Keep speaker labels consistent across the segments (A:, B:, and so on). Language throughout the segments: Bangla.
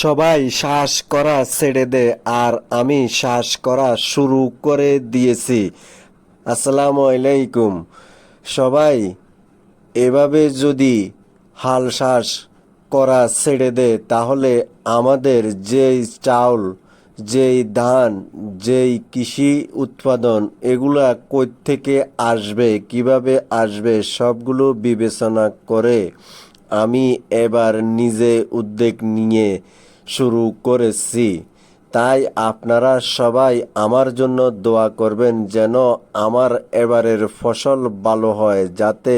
A: সবাই শ্বাস করা ছেড়ে দে আর আমি শ্বাস করা শুরু করে দিয়েছি। আসসালামু আলাইকুম। সবাই এভাবে যদি হাল শ্বাস করা ছেড়ে দে, তাহলে আমাদের যেই চাউল, যেই ধান, যেই কৃষি উৎপাদন, এগুলা কই থেকে আসবে, কীভাবে আসবে, সবগুলো বিবেচনা করে আমি এবার নিজে উদ্যোগ নিয়ে শুরু করেছি। তাই আপনারা সবাই আমার জন্য দোয়া করবেন যেন আমার এবারের ফসল ভালো হয়, যাতে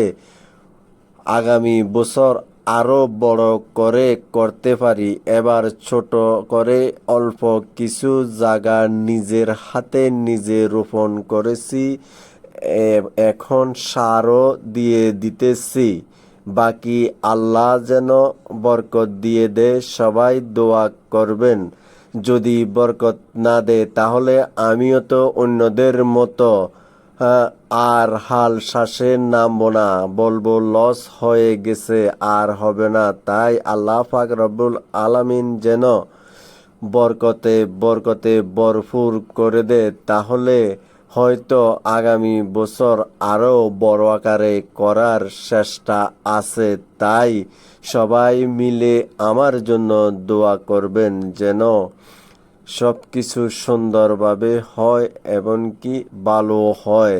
A: আগামী বছর আরও বড় করে করতে পারি। এবার ছোট করে অল্প কিছু জায়গা নিজের হাতে নিজে রোপণ করেছি। এখন সারও দিয়ে দিতেছি। বাকি আল্লাহ যেন বরকত দিয়ে দে, সবাই দোয়া করবেন। যদি বরকত না দে, তাহলে আমিও তো অন্যদের মতো আর হাল শ্বাসে নামবো না। বলব, লস হয়ে গেছে, আর হবে না। তাই আল্লাহ পাক রব্বুল আলামিন যেন বরকতে বরকতে বরফুর করে দে। তাহলে হয়তো আগামী বছর আরও বড় আকারে করার চেষ্টা আছে, তাই সবাই মিলে আমার জন্য দোয়া করবেন যেন সব কিছু সুন্দরভাবে হয় এবং কি ভালো হয়।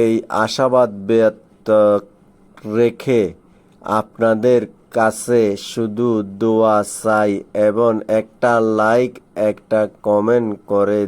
A: এই আশাবাদ ব্যক্ত রেখে আপনাদের কাছে শুধু দোয়া চাই এবং একটা লাইক, একটা কমেন্ট করে